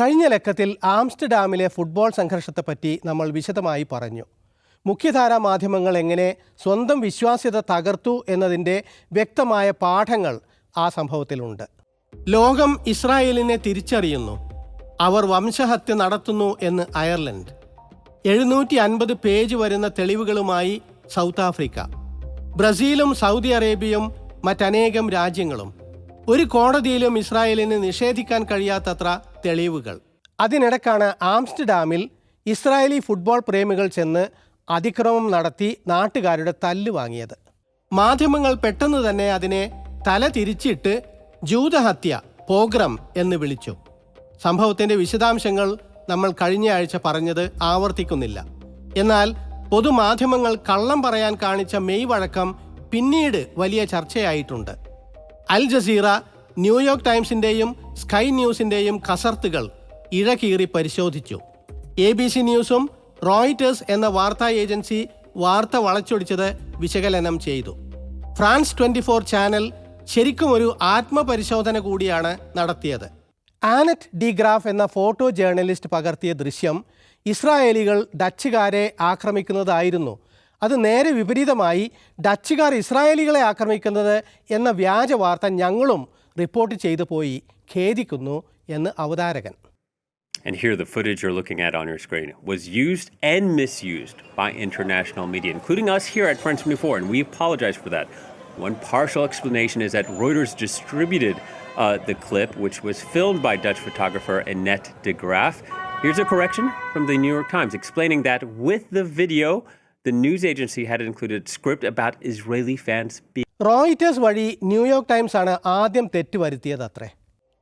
കഴിഞ്ഞ ലക്കത്തിൽ ആംസ്റ്റർഡാമിലെ ഫുട്ബോൾ സംഘർഷത്തെപ്പറ്റി നമ്മൾ വിശദമായി പറഞ്ഞു. മുഖ്യധാരാ മാധ്യമങ്ങൾ എങ്ങനെ സ്വന്തം വിശ്വാസ്യത തകർത്തു എന്നതിന്റെ വ്യക്തമായ പാഠങ്ങൾ ആ സംഭവത്തിലുണ്ട്. ലോകം ഇസ്രായേലിനെ തിരിച്ചറിയുന്നു. അവർ വംശഹത്യ നടത്തുന്നു എന്ന് അയർലൻഡ്. എഴുന്നൂറ്റി അൻപത് പേജ് വരുന്ന തെളിവുകളുമായി സൗത്ത് ആഫ്രിക്ക. ബ്രസീലും സൗദി അറേബ്യയും മറ്റനേകം രാജ്യങ്ങളും. ഒരു കോടതിയിലും ഇസ്രായേലിന് നിഷേധിക്കാൻ കഴിയാത്തത്ര തെളിവുകൾ. അതിനിടക്കാണ് ആംസ്റ്റർഡാമിൽ ഇസ്രായേലി ഫുട്ബോൾ പ്രേമികൾ ചെന്ന് അതിക്രമം നടത്തി നാട്ടുകാരുടെ തല്ല് വാങ്ങിയത്. മാധ്യമങ്ങൾ പെട്ടെന്ന് തന്നെ അതിനെ തല തിരിച്ചിട്ട് ജൂതഹത്യ പോഗ്രം എന്ന് വിളിച്ചു. സംഭവത്തിന്റെ വിശദാംശങ്ങൾ നമ്മൾ കഴിഞ്ഞ ആഴ്ച പറഞ്ഞത് ആവർത്തിക്കുന്നില്ല. എന്നാൽ പൊതുമാധ്യമങ്ങൾ കള്ളം പറയാൻ കാണിച്ച മെയ് വഴക്കം പിന്നീട് വലിയ ചർച്ചയായിട്ടുണ്ട്. അൽ ജസീറ ന്യൂയോർക്ക് ടൈംസിന്റെയും സ്കൈ ന്യൂസിന്റെയും കസർത്തുകൾ ഇഴകീറി പരിശോധിച്ചു. എ ബി സി ന്യൂസും റോയിറ്റേഴ്സ് എന്ന വാർത്താ ഏജൻസി വാർത്ത വളച്ചൊടിച്ചത് വിശകലനം ചെയ്തു. ഫ്രാൻസ് ട്വന്റി ഫോർ ചാനൽ ശരിക്കും ഒരു ആത്മപരിശോധന കൂടിയാണ് നടത്തിയത്. ആനറ്റ് ഡി ഗ്രാഫ് എന്ന ഫോട്ടോ ജേർണലിസ്റ്റ് പകർത്തിയ ദൃശ്യം ഇസ്രായേലികൾ ഡച്ചുകാരെ ആക്രമിക്കുന്നതായിരുന്നു. അത് നേരെ വിപരീതമായി ഡച്ചുകാർ ഇസ്രായേലികളെ ആക്രമിക്കുന്നത് എന്ന വ്യാജ വാർത്ത ഞങ്ങളും റിപ്പോർട്ട് ചെയ്തു പോയി ഖേദിക്കുന്നു എന്ന് അവതാരകൻ And here, the footage you're looking at on your screen was used and misused by international media, including us here at France 24, and we apologize for that. One partial explanation is that Reuters distributed uh, the clip, which was filmed by Dutch photographer Annette de Graaf. Here's a correction from the New York Times explaining that with the video, the news agency had included script about Israeli fans being. Reuters വഴി New York Times ആണ് ആദ്യം തെറ്റ് വരുത്തിയത് അത്രേ.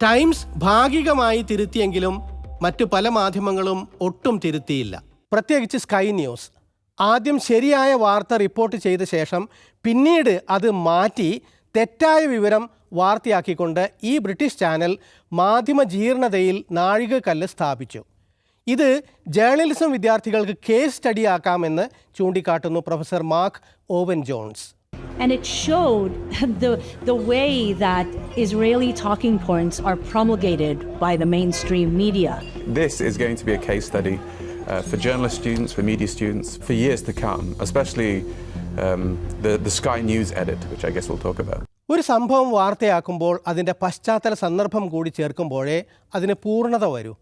Times ഭാഗികമായി തിരുത്തിയെങ്കിലും മറ്റു പല മാധ്യമങ്ങളും ഒട്ടും തിരുത്തിയില്ല. പ്രത്യേകിച്ച് സ്കൈ ന്യൂസ് ആദ്യം ശരിയായ വാർത്ത റിപ്പോർട്ട് ചെയ്ത ശേഷം പിന്നീട് അത് മാറ്റി തെറ്റായ വിവരം വാർത്തയാക്കിക്കൊണ്ട് ഈ ബ്രിട്ടീഷ് ചാനൽ മാധ്യമ ജീർണതയിൽ നാഴികക്കല്ല് സ്ഥാപിച്ചു. ഇത് ജേർണലിസം വിദ്യാർത്ഥികൾക്ക് കേസ് സ്റ്റഡി ആക്കാമെന്ന് ചൂണ്ടിക്കാട്ടുന്നു professor Mark Owen Jones And it showed the, the way that Israeli talking points are promulgated by the mainstream media. This is going to be a case study uh, for journalist students, for media students, for years to come, especially um, the, the Sky News edit, which I guess we'll talk about. ഒരു സംഭവം വാർത്തയാക്കുമ്പോൾ അതിന്റെ പശ്ചാത്തല സന്ദർഭം കൂടി ചേർക്കുമ്പോഴേ അതിന് പൂർണത വരൂ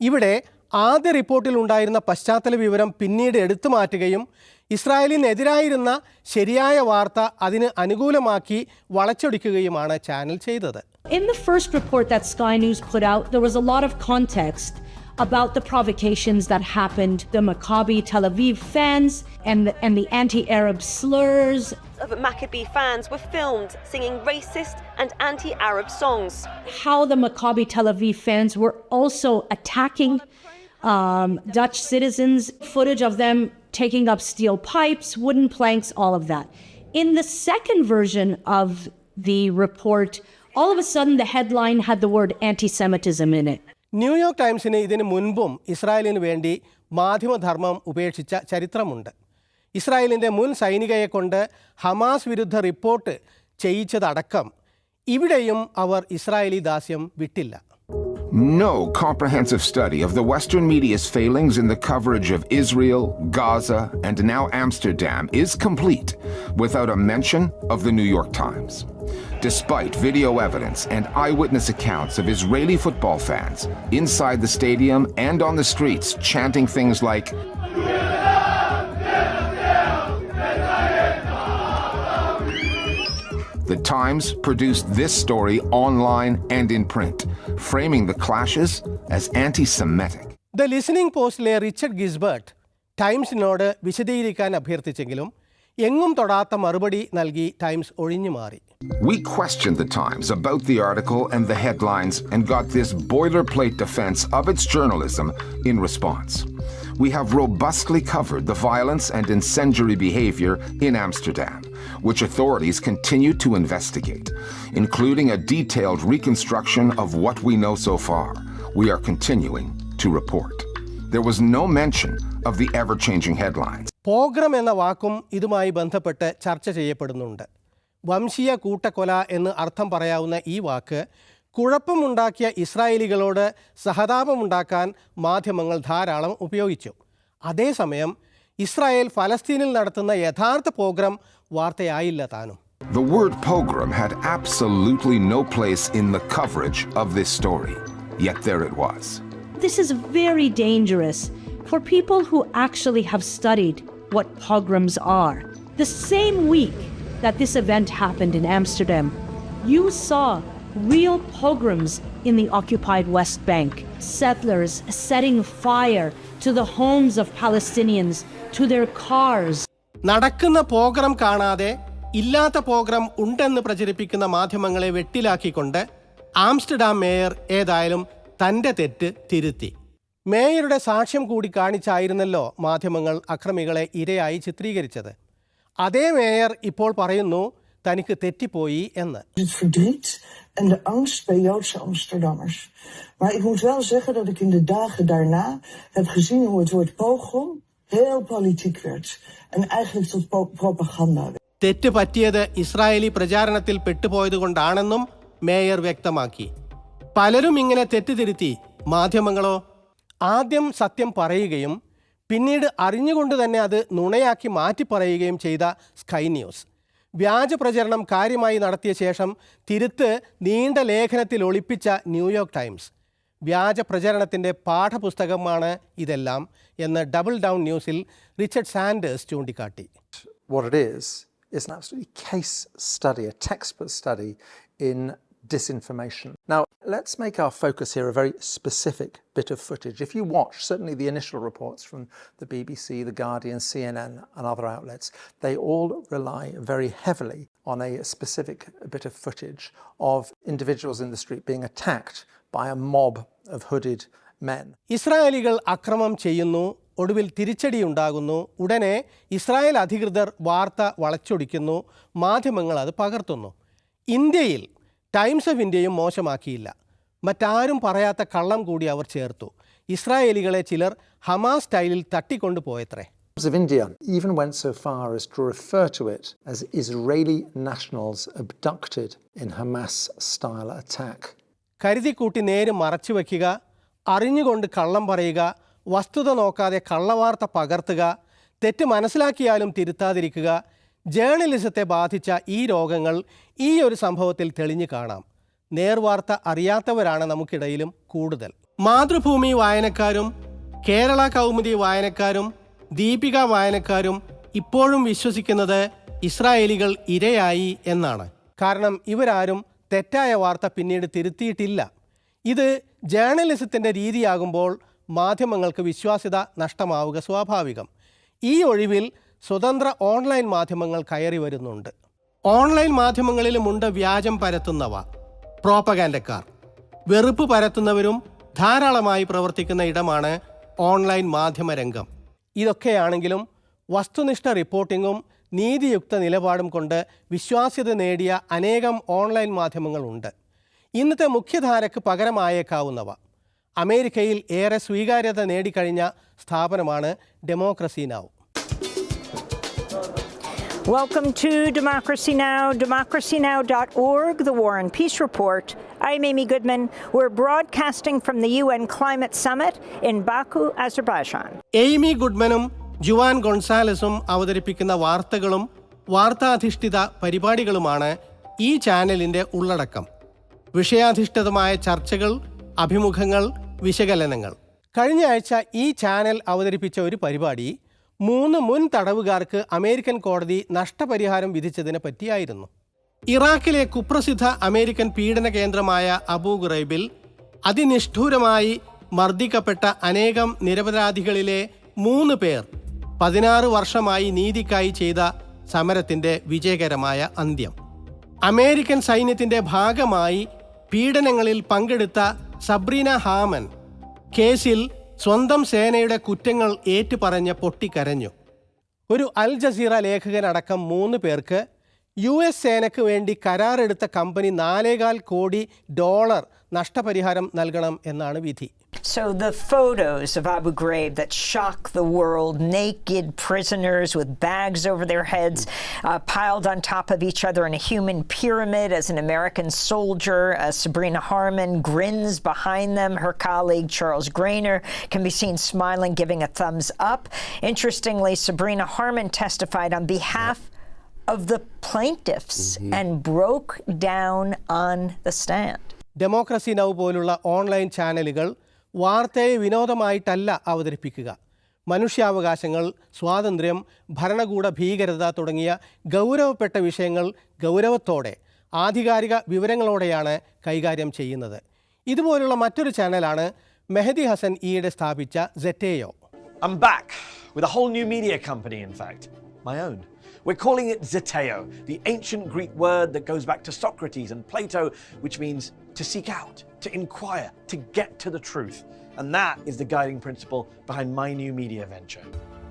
ഇവിടെ ആദ്യ റിപ്പോർട്ടിൽ ഉണ്ടായിരുന്ന പശ്ചാത്തല വിവരം പിന്നീട് എടുത്തു മാറ്റുകയും ഇസ്രായേലിനെതിരായിരുന്ന ശരിയായ വാർത്ത അതിന് അനുകൂലമാക്കി വളച്ചൊടിക്കുകയുമാണ് ചാനൽ ചെയ്തത് In the first report that Sky News put out, there was a lot of context about the provocations that happened, the Maccabi Tel Aviv fans and the, and the anti-Arab slurs. of Maccabi fans were filmed singing racist and anti Arab songs. how the Maccabi Tel Aviv fans were also attacking um, Dutch citizens, footage of them taking up steel pipes, wooden planks, all of that. In the second version of the report, all of a sudden the headline had the word anti Semitism in it. New york ടൈംസിന് ഇതിന് മുൻപും ഇസ്രായേലിന് വേണ്ടി മാധ്യമധർമ്മം ഉപേക്ഷിച്ച ചരിത്രമുണ്ട് ഇസ്രായേലിന്റെ മുൻ സൈനികയെ കൊണ്ട് Hamas വിരുദ്ധ റിപ്പോർട്ട് ചെയ്യിച്ചതടക്കം ഇവിടെയും അവർ ഇസ്രായേലി ദാസ്യം വിട്ടില്ല No comprehensive study of the Western media's failings in the coverage of Israel, Gaza, and now Amsterdam is complete without a mention of the New York Times. Despite video evidence and eyewitness accounts of Israeli football fans inside the stadium and on the streets chanting things like, The Times produced this story online and in print, framing the clashes as anti Semitic. the the Listening പോസ്റ്റിലെ Richard ഗിസ്ബർട്ട് ടൈംസിനോട് വിശദീകരിക്കാൻ അഭ്യർത്ഥിച്ചെങ്കിലും എങ്ങും തൊടാത്ത മറുപടി നൽകി Nalgi, Times മാറി We questioned the Times about the article and the headlines and got this boilerplate defense of its journalism in response. We have robustly covered the violence and incendiary behavior in Amsterdam, which authorities continue to investigate, including a detailed reconstruction of what we know so far. We are continuing to report. There was no mention of the ever changing headlines. പോഗ്രം എന്ന വാക്കും ഇതുമായി ബന്ധപ്പെട്ട് ചർച്ച ചെയ്യപ്പെടുന്നുണ്ട് വംശീയ കൂട്ടക്കൊല എന്ന് അർത്ഥം പറയാവുന്ന ഈ വാക്ക് കുഴപ്പമുണ്ടാക്കിയ ഇസ്രായേലികളോട് സഹതാപമുണ്ടാക്കാൻ മാധ്യമങ്ങൾ ധാരാളം ഉപയോഗിച്ചു അതേസമയം ഇസ്രായേൽ ഫലസ്തീനിൽ നടത്തുന്ന യഥാർത്ഥ പ്രോഗ്രാം വാർത്തയായില്ല താനും The word pogrom had absolutely no place in the coverage of this story. Yet there it was. This is very dangerous for people who actually have studied what pogroms are. The same week that this event happened in Amsterdam, you saw real pogroms in the occupied West Bank. Settlers setting fire to the homes of Palestinians, to their cars. നടക്കുന്ന programme കാണാതെ ഇല്ലാത്ത programme ഉണ്ടെന്ന് പ്രചരിപ്പിക്കുന്ന മാധ്യമങ്ങളെ വെട്ടിലാക്കിക്കൊണ്ട് Amsterdam mayor ഏതായാലും തന്റെ തെറ്റ് തിരുത്തി മേയറുടെ സാക്ഷ്യം കൂടി കാണിച്ചായിരുന്നല്ലോ മാധ്യമങ്ങൾ അക്രമികളെ ഇരയായി ചിത്രീകരിച്ചത് അതേ മേയർ ഇപ്പോൾ പറയുന്നു തനിക്ക് തെറ്റിപ്പോയി എന്ന് en de angst bij Joodse Amsterdammers. Maar ik moet wel zeggen dat ik in de dagen daarna heb gezien hoe het woord pogrom heel politiek werd. En eigenlijk tot propaganda werd. തെറ്റ് പറ്റിയത് Israeli പ്രചാരണത്തിൽ പെട്ടുപോയത് കൊണ്ടാണെന്നും mayor വ്യക്തമാക്കി പലരും ഇങ്ങനെ തെറ്റിതിരുത്തി മാധ്യമങ്ങളോ ആദ്യം സത്യം പറയുകയും പിന്നീട് അറിഞ്ഞുകൊണ്ട് തന്നെ അത് നുണയാക്കി മാറ്റി പറയുകയും ചെയ്ത സ്കൈ ന്യൂസ് വ്യാജ പ്രചരണം കാര്യമായി നടത്തിയ ശേഷം തിരുത്ത് നീണ്ട ലേഖനത്തിൽ ഒളിപ്പിച്ച ന്യൂയോർക്ക് ടൈംസ്. വ്യാജ പ്രചരണത്തിന്റെ പാഠപുസ്തകമാണ് ഇതെല്ലാം എന്ന് ഡബിൾ ഡൗൺ ന്യൂസിൽ റിച്ചർഡ് സാൻഡേഴ്സ് ചൂണ്ടിക്കാട്ടി. What it is is an absolutely case study, a textbook study in disinformation. Now, let's make our focus here a very specific bit of footage. If you watch certainly the initial reports from the BBC, The Guardian, CNN, and other outlets, they all rely very heavily on a specific bit of footage of individuals in the street being attacked by a mob of hooded men. ഇസ്രായേലികൾ അക്രമം ചെയ്യുന്നു ഒടുവിൽ തിരിച്ചടിയുണ്ടാകുന്നു ഉടനെ Israel അധികൃതർ വാർത്ത വളച്ചൊടിക്കുന്നു മാധ്യമങ്ങൾ അത് പകർത്തുന്നു ഇന്ത്യയിൽ ടൈംസ് ഓഫ് ഇന്ത്യയും മോശമാക്കിയില്ല. മറ്റാരും പറയാത്ത കള്ളം കൂടി അവർ ചേർത്തു. ഇസ്രായേലികളെ ചിലർ ഹമാസ് സ്റ്റൈലിൽ തട്ടിക്കൊണ്ടുപോയത്രേ. പോയത്രേ of India even went so far as to refer to it as Israeli nationals abducted in Hamas style attack. കരുതിക്കൂട്ടി നേര് മറച്ചു വയ്ക്കുക അറിഞ്ഞുകൊണ്ട് കള്ളം പറയുക വസ്തുത നോക്കാതെ കള്ളവാർത്ത പകർത്തുക തെറ്റ് മനസ്സിലാക്കിയാലും തിരുത്താതിരിക്കുക ജേർണലിസത്തെ ബാധിച്ച ഈ രോഗങ്ങൾ ഈ ഒരു സംഭവത്തിൽ തെളിഞ്ഞു കാണാം. നേർവാർത്ത അറിയാത്തവരാണ് നമുക്കിടയിലും കൂടുതൽ. മാതൃഭൂമി വായനക്കാരും കേരള കൗമുദി വായനക്കാരും ദീപിക വായനക്കാരും ഇപ്പോഴും വിശ്വസിക്കുന്നത് ഇസ്രായേലികൾ ഇരയായി എന്നാണ്. കാരണം ഇവരാരും തെറ്റായ വാർത്ത പിന്നീട് തിരുത്തിയിട്ടില്ല. ഇത് ജേർണലിസത്തിന്റെ രീതിയാകുമ്പോൾ മാധ്യമങ്ങൾക്ക് വിശ്വാസ്യത നഷ്ടമാവുക സ്വാഭാവികം. ഈ ഒഴിവിൽ സ്വതന്ത്ര ഓൺലൈൻ മാധ്യമങ്ങൾ കയറി വരുന്നുണ്ട്. ഓൺലൈൻ മാധ്യമങ്ങളിലുമുണ്ട് വ്യാജം പരത്തുന്നവ പ്രോപ്പഗാൻഡക്കാർ. വെറുപ്പ് പരത്തുന്നവരും ധാരാളമായി പ്രവർത്തിക്കുന്ന ഇടമാണ് ഓൺലൈൻ മാധ്യമരംഗം. ഇതൊക്കെയാണെങ്കിലും വസ്തുനിഷ്ഠ റിപ്പോർട്ടിങ്ങും നീതിയുക്ത നിലപാടും കൊണ്ട് വിശ്വാസ്യത നേടിയ അനേകം ഓൺലൈൻ മാധ്യമങ്ങളുണ്ട്. ഇന്നത്തെ മുഖ്യധാരക്ക് പകരമായേക്കാവുന്നവ. അമേരിക്കയിൽ ഏറെ സ്വീകാര്യത നേടിക്കഴിഞ്ഞ സ്ഥാപനമാണ് Democracy Now. Welcome to Democracy Now!, democracynow.org, the War and Peace Report. I'm Amy Goodman. We're broadcasting from the UN Climate Summit in Baku, Azerbaijan. Amy ഗുഡ്മനും Juan ഗൊൺസാലസും അവതരിപ്പിക്കുന്ന വാർത്തകളും വാർത്താധിഷ്ഠിത പരിപാടികളുമാണ് ഈ ചാനലിന്റെ ഉള്ളടക്കം വിഷയാധിഷ്ഠിതമായ ചർച്ചകൾ അഭിമുഖങ്ങൾ വിശകലനങ്ങൾ കഴിഞ്ഞ ആഴ്ച ഈ ചാനൽ അവതരിപ്പിച്ച ഒരു പരിപാടി മൂന്ന് മുൻ തടവുകാർക്ക് അമേരിക്കൻ കോടതി നഷ്ടപരിഹാരം വിധിച്ചതിനെ പറ്റിയായിരുന്നു. ഇറാഖിലെ കുപ്രസിദ്ധ അമേരിക്കൻ പീഡന കേന്ദ്രമായ അബൂ അതിനിഷ്ഠൂരമായി മർദ്ദിക്കപ്പെട്ട അനേകം നിരപരാധികളിലെ മൂന്ന് പേർ പതിനാറ് വർഷമായി നീതിക്കായി ചെയ്ത സമരത്തിന്റെ വിജയകരമായ അന്ത്യം. അമേരിക്കൻ സൈന്യത്തിന്റെ ഭാഗമായി പീഡനങ്ങളിൽ പങ്കെടുത്ത സബ്രീന ഹാമൻ കേസിൽ സ്വന്തം സേനയുടെ കുറ്റങ്ങൾ ഏറ്റുപറഞ്ഞ് പൊട്ടിക്കരഞ്ഞു. ഒരു അൽ ജസീറ ലേഖകനടക്കം മൂന്ന് പേർക്ക് യു എസ് സേനയ്ക്ക് വേണ്ടി കരാറെടുത്ത കമ്പനി നാലേകാൽ കോടി ഡോളർ നഷ്ടപരിഹാരം നൽകണം എന്നാണ് വിധി So, the photos of Abu Ghraib that shock the world naked prisoners with bags over their heads, uh, piled on top of each other in a human pyramid as an American soldier, uh, Sabrina Harmon, grins behind them. Her colleague, Charles Grainer, can be seen smiling, giving a thumbs up. Interestingly, Sabrina Harmon testified on behalf of the plaintiffs mm-hmm. and broke down on the stand. Democracy Now പോലുള്ള online ചാനലുകൾ വാർത്തയെ വിനോദമായിട്ടല്ല അവതരിപ്പിക്കുക മനുഷ്യാവകാശങ്ങൾ സ്വാതന്ത്ര്യം ഭരണകൂട ഭീകരത തുടങ്ങിയ ഗൗരവപ്പെട്ട വിഷയങ്ങൾ ഗൗരവത്തോടെ ആധികാരിക വിവരങ്ങളോടെയാണ് കൈകാര്യം ചെയ്യുന്നത് ഇതുപോലുള്ള മറ്റൊരു ചാനലാണ് മെഹദി ഹസൻ ഈയിടെ സ്ഥാപിച്ച Zeteo. I'm back with a whole new media company, in fact, my own. We're calling it Zeteo, the ancient Greek word that goes back to Socrates and Plato, which means to seek out, to inquire, to get to the truth. And that is the guiding principle behind my new media venture.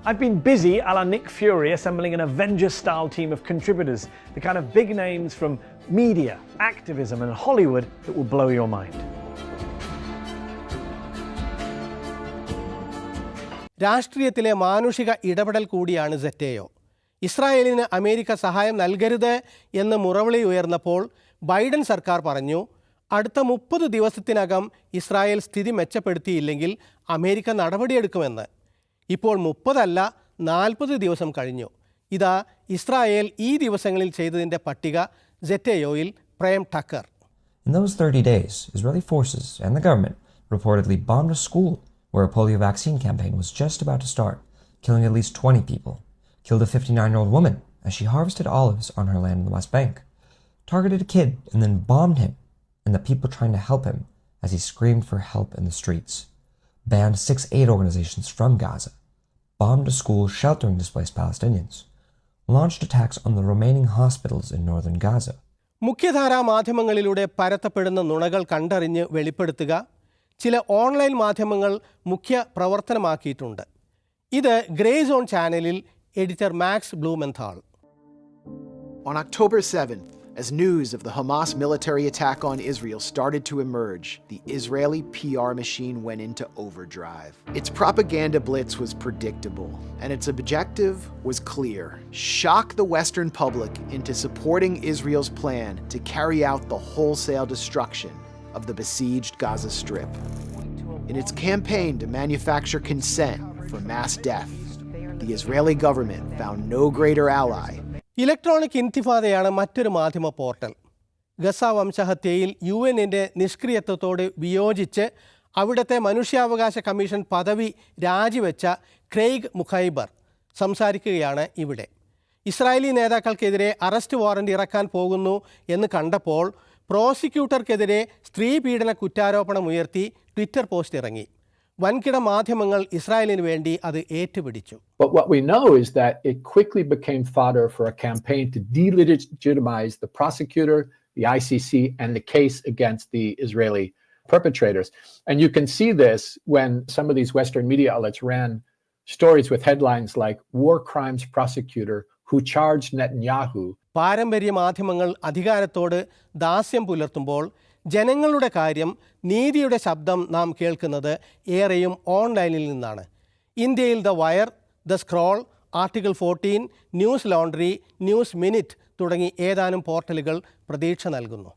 I've been busy, a la Nick Fury, assembling an Avengers style team of contributors, the kind of big names from media, activism, and Hollywood that will blow your mind. രാഷ്ട്രീയത്തിലെ മാനുഷിക ഇടപെടൽ കൂടിയാണ് സെറ്റേയോ ഇസ്രായേലിന് America സഹായം നൽകരുത് എന്ന് മുറവിളി ഉയർന്നപ്പോൾ Biden സർക്കാർ പറഞ്ഞു അടുത്ത മുപ്പത് ദിവസത്തിനകം ഇസ്രായേൽ സ്ഥിതി മെച്ചപ്പെടുത്തിയില്ലെങ്കിൽ അമേരിക്ക നടപടിയെടുക്കുമെന്ന്. ഇപ്പോൾ മുപ്പതല്ല നാൽപ്പത് ദിവസം കഴിഞ്ഞു. ഇതാ ഇസ്രായേൽ ഈ ദിവസങ്ങളിൽ ചെയ്തതിന്റെ പട്ടിക ജെറ്റയോയിൽ പ്രേം ടക്കർ. In those 30 days, Israeli forces and the government reportedly bombed a school where a polio vaccine campaign was just about to start, killing at least 20 people, killed a 59 year old woman as she harvested olives on her land in the West Bank, targeted a kid and then bombed him and the people trying to help him as he screamed for help in the streets, banned six aid organizations from Gaza, bombed a school sheltering displaced Palestinians, launched attacks on the remaining hospitals in northern Gaza, മുഖ്യധാരാ മാധ്യമങ്ങളിലൂടെ പരത്തപ്പെടുന്ന നുണകൾ കണ്ടറിഞ്ഞ് വെളിപ്പെടുത്തുക ചില online മാധ്യമങ്ങൾ മുഖ്യ പ്രവർത്തനമാക്കിയിട്ടുണ്ട് ഇത് Grayzone ചാനലിൽ Editor Max Blumenthal. On October 7th, as news of the Hamas military attack on Israel started to emerge, the Israeli PR machine went into overdrive. Its propaganda blitz was predictable, and its objective was clear shock the Western public into supporting Israel's plan to carry out the wholesale destruction of the besieged Gaza Strip. In its campaign to manufacture consent for mass death, the Israeli government found no greater ally. Electronic ഇൻതിഫാദയാണ് മറ്റൊരു മാധ്യമ portal. Gaza വംശഹത്യയിൽ U എന്നിന്റെ നിഷ്ക്രിയത്വത്തോട് വിയോജിച്ച് അവിടുത്തെ മനുഷ്യാവകാശ commission പദവി രാജിവെച്ച Craig മുഖൈബർ സംസാരിക്കുകയാണ് ഇവിടെ. Israeli നേതാക്കൾക്കെതിരെ arrest warrant ഇറക്കാൻ പോകുന്നു എന്ന് കണ്ടപ്പോൾ പ്രോസിക്യൂട്ടർക്കെതിരെ സ്ത്രീ പീഡന കുറ്റാരോപണം ഉയർത്തി ട്വിറ്റർ പോസ്റ്റ് ഇറങ്ങി. വൻകിട മാധ്യമങ്ങൾ ഇസ്രായേലിന് വേണ്ടി അത് ഏറ്റുപിടിച്ചു But what we know is that it quickly became fodder for a campaign to delegitimize the prosecutor, the ICC, and the case against the Israeli perpetrators. And you can see this when some of these Western media outlets ran stories with headlines like War Crimes Prosecutor Who Charged Netanyahu പാരമ്പര്യ മാധ്യമങ്ങൾ അധികാരത്തോട് ദാസ്യം പുലർത്തുമ്പോൾ ജനങ്ങളുടെ കാര്യം നീതിയുടെ ശബ്ദം നാം കേൾക്കുന്നത് ഏറെയും ഓൺലൈനിൽ നിന്നാണ്. ഇന്ത്യയിൽ the wire the scroll article fourteen news laundry news minute തുടങ്ങി ഏതാനും പോർട്ടലുകൾ പ്രതീക്ഷ നൽകുന്നു.